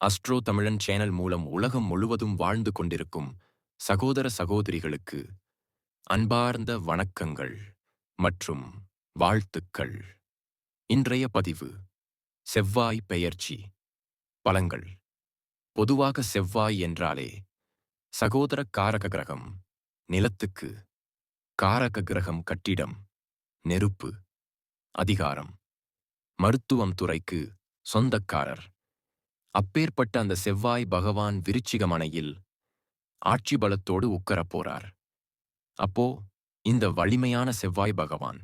Astro தமிழன் channel மூலம் உலகம் முழுவதும் வாழ்ந்து கொண்டிருக்கும் சகோதர சகோதரிகளுக்கு அன்பார்ந்த வணக்கங்கள் மற்றும் வாழ்த்துக்கள். இன்றைய பதிவு செவ்வாய் பெயர்ச்சி. பலங்கள் பொதுவாக செவ்வாய் என்றாலே சகோதர காரக கிரகம் நிலத்துக்கு காரக கிரகம் கட்டிடம் நெருப்பு அதிகாரம். மருத்துவம் துறைக்கு சொந்தக்காரர். அப்பேற்பட்ட அந்த செவ்வாய் பகவான் விருச்சிகமனையில் ஆட்சி பலத்தோடு உக்கரப் போறார். அப்போ இந்த வலிமையான செவ்வாய் பகவான்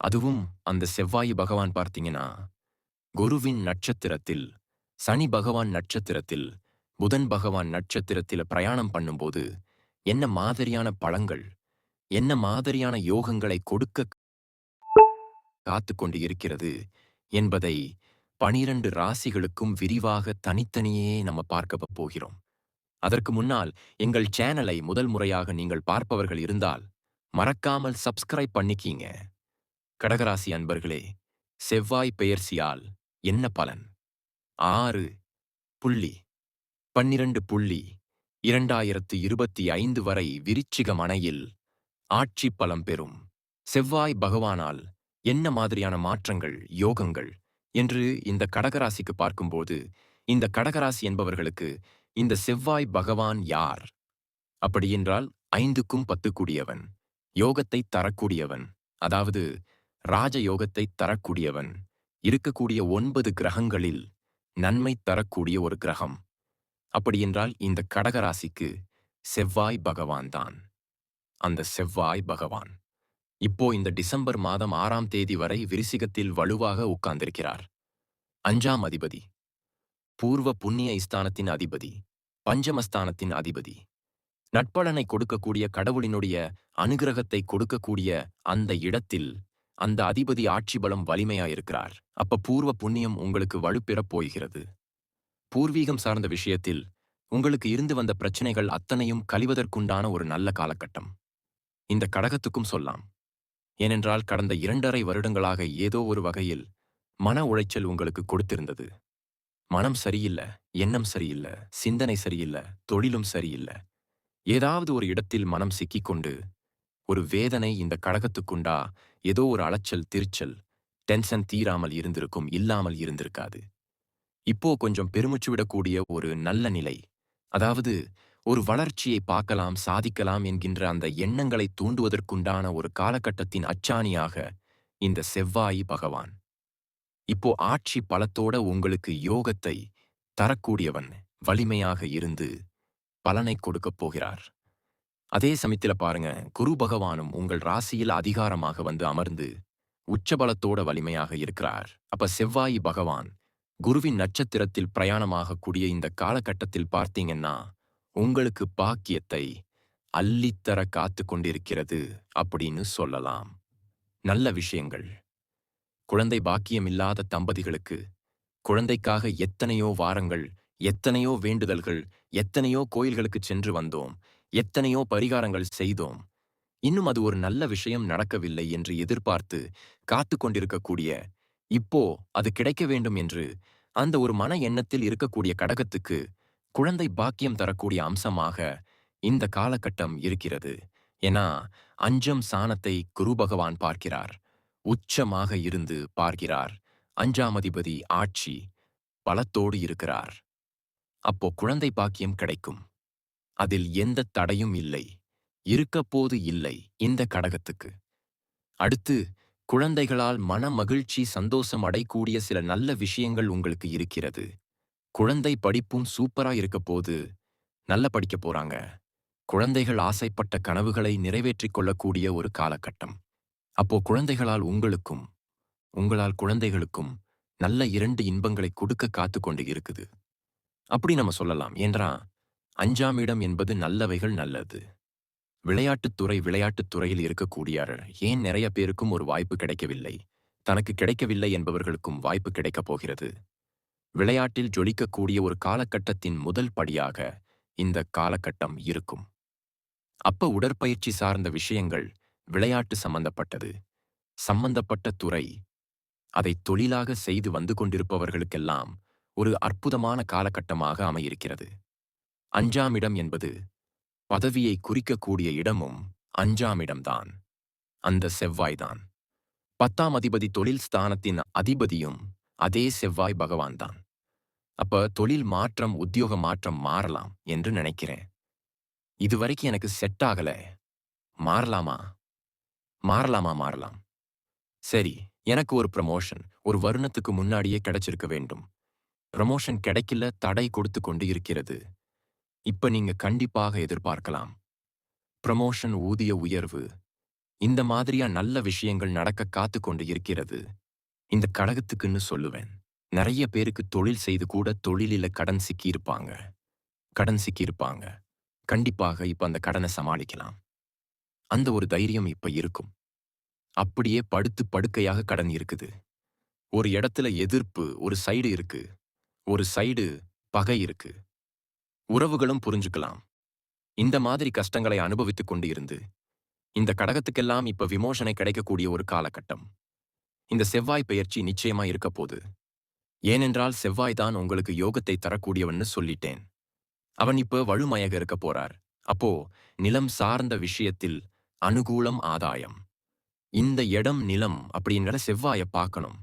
அதுவும் அந்த செவ்வாய் பகவான் பார்த்தீங்கன்னா குருவின் நட்சத்திரத்தில் சனி பகவான் நட்சத்திரத்தில் புதன் பகவான் நட்சத்திரத்தில் பிரயாணம் பண்ணும்போது என்ன மாதிரியான பழங்கள் என்ன மாதிரியான யோகங்களை கொடுக்க காத்து கொண்டு இருக்கிறது என்பதை பனிரண்டு ராசிகளுக்கும் விரிவாக தனித்தனியே நம்ம பார்க்க போகிறோம். அதற்கு முன்னால் எங்கள் சேனலை முதல் முறையாக நீங்கள் பார்ப்பவர்கள் இருந்தால் மறக்காமல் சப்ஸ்கிரைப் பண்ணிக்கீங்க. கடகராசி அன்பர்களே செவ்வாய் பெயர்ச்சியால் என்ன பலன்? ஆறு புள்ளி பன்னிரண்டு புள்ளி இரண்டாயிரத்து இருபத்தி ஐந்து வரை விருச்சிக மனையில் ஆட்சி பலம் பெறும். செவ்வாய் பகவானால் என்ன மாதிரியான மாற்றங்கள் யோகங்கள் என்று இந்த கடகராசிக்கு பார்க்கும்போது இந்த கடகராசி என்பவர்களுக்கு இந்த செவ்வாய் பகவான் யார்? அப்படியென்றால் ஐந்துக்கும் பத்து கூடியவன் யோகத்தை தரக்கூடியவன் அதாவது ராஜயோகத்தை தரக்கூடியவன் இருக்கக்கூடிய ஒன்பது கிரகங்களில் நன்மை தரக்கூடிய ஒரு கிரகம். அப்படியென்றால் இந்த கடகராசிக்கு செவ்வாய் பகவான் தான். அந்த செவ்வாய் பகவான். இப்போ இந்த டிசம்பர் மாதம் ஆறாம் தேதி வரை விரிசிகத்தில் வலுவாக உட்கார்ந்திருக்கிறார். அஞ்சாம் அதிபதி. பூர்வ புண்ணிய ஸ்தானத்தின் அதிபதி. பஞ்சமஸ்தானத்தின் அதிபதி. நட்பலனை கொடுக்கக்கூடிய கடவுளினுடைய அனுகிரகத்தை கொடுக்கக்கூடிய அந்த இடத்தில் அந்த அதிபதி ஆட்சி பலம் வலிமையாயிருக்கிறார். அப்ப பூர்வ புண்ணியம் உங்களுக்கு வலுப்பெறப் போகிறது. பூர்வீகம் சார்ந்த விஷயத்தில் உங்களுக்கு இருந்து வந்த பிரச்சனைகள் அத்தனையும் கழிவதற்குண்டான ஒரு நல்ல காலகட்டம். இந்த கடகத்துக்கும் சொல்லாம் ஏனென்றால் கடந்த இரண்டரை வருடங்களாக ஏதோ ஒரு வகையில் மன உளைச்சல் உங்களுக்கு கொடுத்திருந்தது. மனம் சரியில்லை எண்ணம் சரியில்லை சிந்தனை சரியில்லை தொழிலும் சரியில்லை. ஏதாவது ஒரு இடத்தில் மனம் சிக்கிக்கொண்டு ஒரு வேதனை இந்த கடகத்துக்குண்டா? ஏதோ ஒரு அலைச்சல் திருச்சல் டென்ஷன் தீராமல் இருந்திருக்கும் இல்லாமல் இருந்திருக்காது. இப்போ கொஞ்சம் பெருமிச்சு விடக்கூடிய ஒரு நல்ல நிலை. அதாவது ஒரு வளர்ச்சியை பார்க்கலாம் சாதிக்கலாம் என்கின்ற அந்த எண்ணங்களை தூண்டுவதற்குண்டான ஒரு காலகட்டத்தின் அச்சாணியாக இந்த செவ்வாய் பகவான். இப்போ ஆட்சி பலத்தோட உங்களுக்கு யோகத்தை தரக்கூடியவன் வலிமையாக இருந்து பலனை கொடுக்கப் போகிறார். அதே சமயத்துல பாருங்க குரு பகவானும் உங்கள் ராசியில் அதிகாரமாக வந்து அமர்ந்து உச்சபலத்தோட வலிமையாக இருக்கிறார். அப்ப செவ்வாய் பகவான் குருவின் நட்சத்திரத்தில் பிரயாணமாகக்கூடிய இந்த காலகட்டத்தில் பார்த்தீங்கன்னா உங்களுக்கு பாக்கியத்தை அள்ளித்தர காத்து கொண்டிருக்கிறது அப்படின்னு சொல்லலாம். நல்ல விஷயங்கள். குழந்தை பாக்கியமில்லாத தம்பதிகளுக்கு குழந்தைக்காக எத்தனையோ வாரங்கள் எத்தனையோ வேண்டுதல்கள் எத்தனையோ கோயில்களுக்கு சென்று வந்தோம் எத்தனையோ பரிகாரங்கள் செய்தோம். இன்னும் அது ஒரு நல்ல விஷயம் நடக்கவில்லை என்று எதிர்பார்த்து காத்து கொண்டிருக்கக்கூடிய இப்போ அது கிடைக்க வேண்டும் என்று அந்த ஒரு மன எண்ணத்தில் இருக்கக்கூடிய கடகத்துக்கு குழந்தை பாக்கியம் தரக்கூடிய அம்சமாக இந்த காலகட்டம் இருக்கிறது. ஏன்னா அஞ்சம் சாணத்தை குரு பகவான் பார்க்கிறார். உச்சமாக இருந்து பார்க்கிறார். அஞ்சாம் அதிபதி ஆட்சி பலத்தோடு இருக்கிறார். அப்போ குழந்தை பாக்கியம் கிடைக்கும். அதில் எந்த தடையும் இல்லை. இருக்கப்போது இல்லை இந்த கடகத்துக்கு. அடுத்து குழந்தைகளால் மன மகிழ்ச்சி சந்தோஷம் அடைக்கூடிய சில நல்ல விஷயங்கள் உங்களுக்கு இருக்கிறது. குழந்தை படிப்பும் சூப்பரா இருக்க போது நல்ல படிக்க போறாங்க. குழந்தைகள் ஆசைப்பட்ட கனவுகளை நிறைவேற்றிக் கொள்ளக்கூடிய ஒரு காலகட்டம். அப்போ குழந்தைகளால் உங்களுக்கும் உங்களால் குழந்தைகளுக்கும் நல்ல இரண்டு இன்பங்களை கொடுக்க காத்து கொண்டு இருக்குது. அப்படி நம்ம சொல்லலாம். ஏன்றா அஞ்சாம் இடம் என்பது நல்லவைகள் நல்லது. விளையாட்டுத்துறை விளையாட்டுத்துறையில் விளையாட்டுத் துறையில் இருக்கக்கூடியார் ஏன் நிறைய பேருக்கும் ஒரு வாய்ப்பு கிடைக்கவில்லை? தனக்கு கிடைக்கவில்லை என்பவர்களுக்கும் வாய்ப்பு கிடைக்கப் போகிறது. விளையாட்டில் ஜொலிக்கக்கூடிய ஒரு காலகட்டத்தின் முதல் படியாக இந்த காலகட்டம் இருக்கும். அப்ப உடற்பயிற்சி சார்ந்த விஷயங்கள் விளையாட்டு சம்பந்தப்பட்டது. சம்பந்தப்பட்ட துறை அதை தொழிலாக செய்து வந்து கொண்டிருப்பவர்களுக்கெல்லாம் ஒரு அற்புதமான காலகட்டமாக அமையிருக்கிறது. அஞ்சாம் இடம் என்பது பதவியை குறிக்கக்கூடிய இடமும் அஞ்சாம் இடம்தான் அந்த செவ்வாய்தான். பத்தாம் அதிபதி தொழில் ஸ்தானத்தின் அதிபதியும் அதே செவ்வாய் பகவான்தான். அப்ப தொழில் மாற்றம் உத்தியோக மாற்றம் மாறலாம் என்று நினைக்கிறேன். இதுவரைக்கும் எனக்கு செட் ஆகல. மாறலாமா? மாறலாமா மாறலாம். சரி எனக்கு ஒரு ப்ரமோஷன் ஒரு வருணத்துக்கு முன்னாடியே கிடைச்சிருக்க வேண்டும். ப்ரமோஷன் கிடைக்கல தடை கொடுத்து கொண்டு இருக்கிறது. இப்ப நீங்க கண்டிப்பாக எதிர்பார்க்கலாம். ப்ரமோஷன் ஊதிய உயர்வு இந்த மாதிரியா நல்ல விஷயங்கள் நடக்க காத்து கொண்டு இருக்கிறது. இந்த கடகத்துக்குன்னு சொல்லுவேன். நிறைய பேருக்கு தொழில் செய்து கூட தொழிலில கடன் சிக்கியிருப்பாங்க. கடன் சிக்கியிருப்பாங்க. கண்டிப்பாக இப்ப அந்த கடனை சமாளிக்கலாம். அந்த ஒரு தைரியம் இப்ப இருக்கும். அப்படியே படுத்து படுக்கையாக கடன் இருக்குது. ஒரு இடத்துல எதிர்ப்பு ஒரு சைடு இருக்கு. ஒரு சைடு பகை இருக்கு. உறவுகளும் புரிஞ்சுக்கலாம். இந்த மாதிரி கஷ்டங்களை அனுபவித்துக் கொண்டு இருந்து இந்த கடகத்துக்கெல்லாம் இப்ப விமோசனை கிடைக்கக்கூடிய ஒரு காலகட்டம். இந்த செவ்வாய் பெயர்ச்சி நிச்சயமா இருக்க போது ஏனென்றால் செவ்வாய் தான் உங்களுக்கு யோகத்தை தரக்கூடியவன்னு சொல்லிட்டேன். அவன் இப்ப வலுமயக இருக்க போறார். அப்போ நிலம் சார்ந்த விஷயத்தில் அனுகூலம் ஆதாயம். இந்த இடம் நிலம் அப்படிங்கிற செவ்வாயை பார்க்கணும்.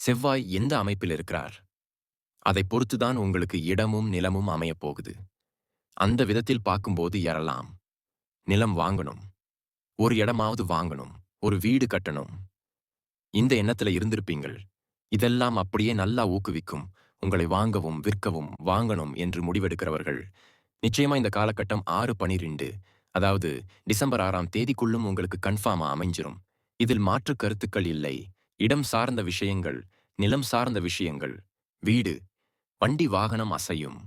செவ்வாய் எந்த அமைப்பில் இருக்கிறார்? அதை பொறுத்துதான் உங்களுக்கு இடமும் நிலமும் அமையப் போகுது. அந்த விதத்தில் பார்க்கும்போது எறலாம் நிலம் வாங்கணும். ஒரு இடமாவது வாங்கணும். ஒரு வீடு கட்டணும். இந்த எண்ணத்துல இருந்திருப்பீங்கள். இதெல்லாம் அப்படியே நல்லா ஊக்குவிக்கும். உங்களை வாங்கவும் விற்கவும் வாங்கணும் என்று முடிவெடுக்கிறவர்கள். நிச்சயமா இந்த காலகட்டம் ஆறு பனிரெண்டு அதாவது டிசம்பர் ஆறாம் தேதிக்குள்ளும் உங்களுக்கு கன்ஃபார்மா அமைஞ்சிரும். இதில் மாற்று கருத்துக்கள் இல்லை. இடம் சார்ந்த விஷயங்கள் நிலம் சார்ந்த விஷயங்கள் வீடு வண்டி வாகனம் அசையும்.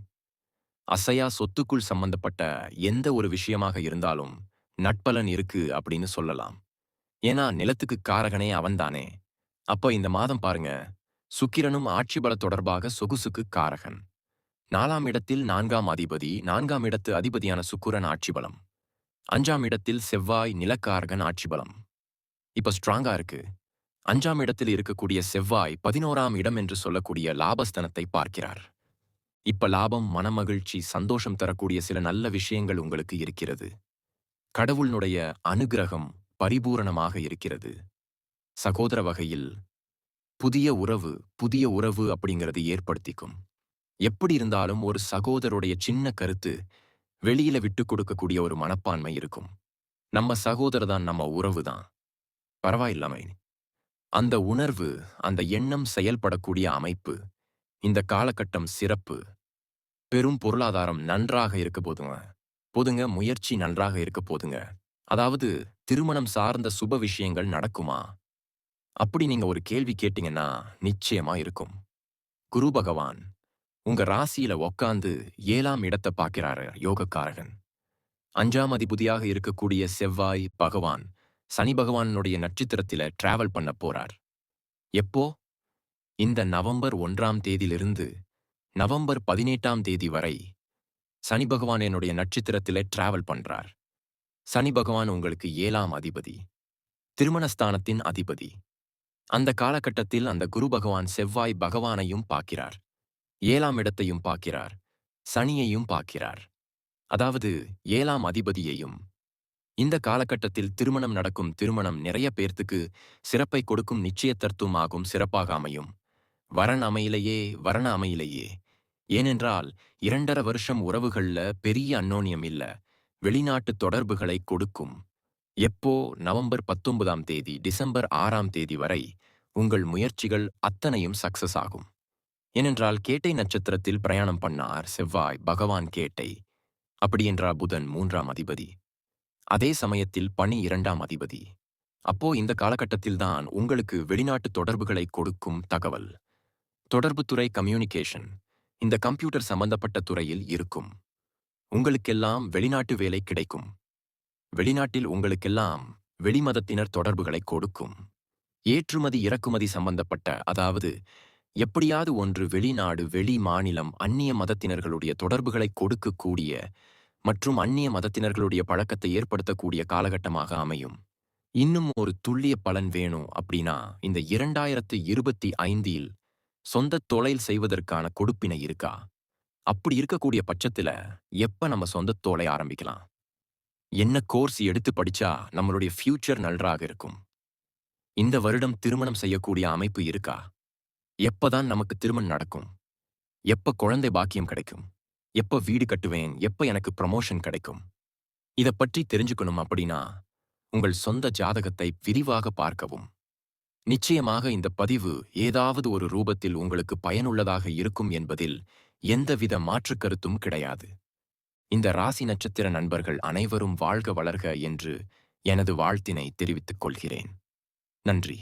அசையா சொத்துக்குள் சம்பந்தப்பட்ட எந்த ஒரு விஷயமாக இருந்தாலும் நட்பலன் இருக்கு அப்படின்னு சொல்லலாம். ஏன்னா நிலத்துக்கு காரகனே அவன்தானே. அப்ப இந்த மாதம் பாருங்க சுக்கிரனும் ஆட்சி பல தொடர்பாக சொகுசுக்கு காரகன். நாலாம் இடத்தில் நான்காம் அதிபதி நான்காம் இடத்து அதிபதியான சுக்கிரன் ஆட்சி பலம். அஞ்சாம் இடத்தில் செவ்வாய் நிலக்காரகன் ஆட்சி பலம். இப்ப ஸ்ட்ராங்கா இருக்கு. அஞ்சாம் இடத்தில் இருக்கக்கூடிய செவ்வாய் பதினோராம் இடம் என்று சொல்லக்கூடிய லாபஸ்தனத்தை பார்க்கிறார். இப்ப லாபம் மனமகிழ்ச்சி சந்தோஷம் தரக்கூடிய சில நல்ல விஷயங்கள் உங்களுக்கு இருக்கிறது. கடவுளினுடைய அனுகிரகம் பரிபூரணமாக இருக்கிறது. சகோதர வகையில் புதிய உறவு புதிய உறவு அப்படிங்கிறது ஏற்படுத்திக்கும். எப்படி இருந்தாலும் ஒரு சகோதரருடைய சின்ன கருத்து வெளியில விட்டு கொடுக்கக்கூடிய ஒரு மனப்பான்மை இருக்கும். நம்ம சகோதரர் தான் நம்ம உறவு தான். பரவாயில்லாமை அந்த உணர்வு அந்த எண்ணம் செயல்படக்கூடிய அமைப்பு இந்த காலகட்டம் சிறப்பு பெரும் பொருளாதாரம் நன்றாக இருக்க போதுங்க. போதுங்க முயற்சி நன்றாக இருக்க போதுங்க. அதாவது திருமணம் சார்ந்த சுப விஷயங்கள் நடக்குமா? அப்படி நீங்க ஒரு கேள்வி கேட்டீங்கன்னா நிச்சயமா இருக்கும். குரு பகவான் உங்க ராசியில உக்காந்து ஏழாம் இடத்தை பார்க்கிறாரு யோகக்காரகன். அஞ்சாம் அதிபதியாக இருக்கக்கூடிய செவ்வாய் பகவான் சனி பகவானுடைய நட்சத்திரத்தில டிராவல் பண்ண போறார். எப்போ? இந்த நவம்பர் ஒன்றாம் தேதியிலிருந்து நவம்பர் பதினெட்டாம் தேதி வரை சனி பகவான் என்னுடைய நட்சத்திரத்திலே டிராவல் பண்றார். சனி பகவான் உங்களுக்கு ஏழாம் அதிபதி திருமணஸ்தானத்தின் அதிபதி. அந்த காலகட்டத்தில் அந்த குரு பகவான் செவ்வாய் பகவானையும் பார்க்கிறார். ஏழாம் இடத்தையும் பார்க்கிறார். சனியையும் பார்க்கிறார். அதாவது ஏழாம் அதிபதியையும். இந்த காலகட்டத்தில் திருமணம் நடக்கும் திருமணம் நிறைய பேர்த்துக்கு சிறப்பை கொடுக்கும் நிச்சயத்தர்த்தும் ஆகும் சிறப்பாக அமையும். வரன் அமையிலேயே வரண அமையிலேயே. ஏனென்றால் இரண்டரை வருஷம் உறவுகள்ல பெரிய அன்னோனியம் இல்ல. வெளிநாட்டு தொடர்புகளை கொடுக்கும். எப்போ நவம்பர் பத்தொன்பதாம் தேதி டிசம்பர் ஆறாம் தேதி வரை உங்கள் முயற்சிகள் அத்தனையும் சக்சஸ் ஆகும். ஏனென்றால் கேட்டை நட்சத்திரத்தில் பிரயாணம் பண்ணார் செவ்வாய் பகவான் கேட்டை. அப்படியென்றால் புதன் மூன்றாம் அதிபதி. அதே சமயத்தில் பனி இரண்டாம் அதிபதி. அப்போ இந்த காலகட்டத்தில்தான் உங்களுக்கு வெளிநாட்டு தொடர்புகளை கொடுக்கும் தகவல். தொடர்புத்துறை கம்யூனிகேஷன். இந்த கம்ப்யூட்டர் சம்பந்தப்பட்ட துறையில் இருக்கும். உங்களுக்கெல்லாம் வெளிநாட்டு வேலை கிடைக்கும். வெளிநாட்டில் உங்களுக்கெல்லாம் வெளிமதத்தினர் தொடர்புகளை கொடுக்கும். ஏற்றுமதி இறக்குமதி சம்பந்தப்பட்ட அதாவது எப்படியாவது ஒன்று வெளிநாடு வெளி மாநிலம் அந்நிய மதத்தினர்களுடைய தொடர்புகளை கொடுக்கக்கூடிய மற்றும் அந்நிய மதத்தினர்களுடைய பழக்கத்தை ஏற்படுத்தக்கூடிய காலகட்டமாக அமையும். இன்னும் ஒரு துல்லிய பலன் வேணும் அப்படின்னா இந்த இரண்டாயிரத்து இருபத்தி ஐந்தில் சொந்த தொழில் செய்வதற்கான கொடுப்பினை இருக்கா? அப்படி இருக்கக்கூடிய பட்சத்துல எப்ப நம்ம சொந்த தோலை ஆரம்பிக்கலாம்? என்ன கோர்ஸ் எடுத்து படிச்சா நம்மளுடைய ஃபியூச்சர் நன்றாக இருக்கும்? இந்த வருடம் திருமணம் செய்யக்கூடிய அமைப்பு இருக்கா? எப்பதான் நமக்கு திருமணம் நடக்கும்? எப்ப குழந்தை பாக்கியம் கிடைக்கும்? எப்ப வீடு கட்டுவேன்? எப்ப எனக்கு ப்ரமோஷன் கிடைக்கும்? இதை பற்றி தெரிஞ்சுக்கணும் அப்படின்னா உங்கள் சொந்த ஜாதகத்தை விரிவாக பார்க்கவும். நிச்சயமாக இந்த பதிவு ஏதாவது ஒரு ரூபத்தில் உங்களுக்கு பயனுள்ளதாக இருக்கும் என்பதில் எந்தவித மாற்றுக் கருத்தும் கிடையாது. இந்த ராசி நட்சத்திர நண்பர்கள் அனைவரும் வாழ்க வளர்க என்று எனது வாழ்த்தினை தெரிவித்துக் கொள்கிறேன். நன்றி.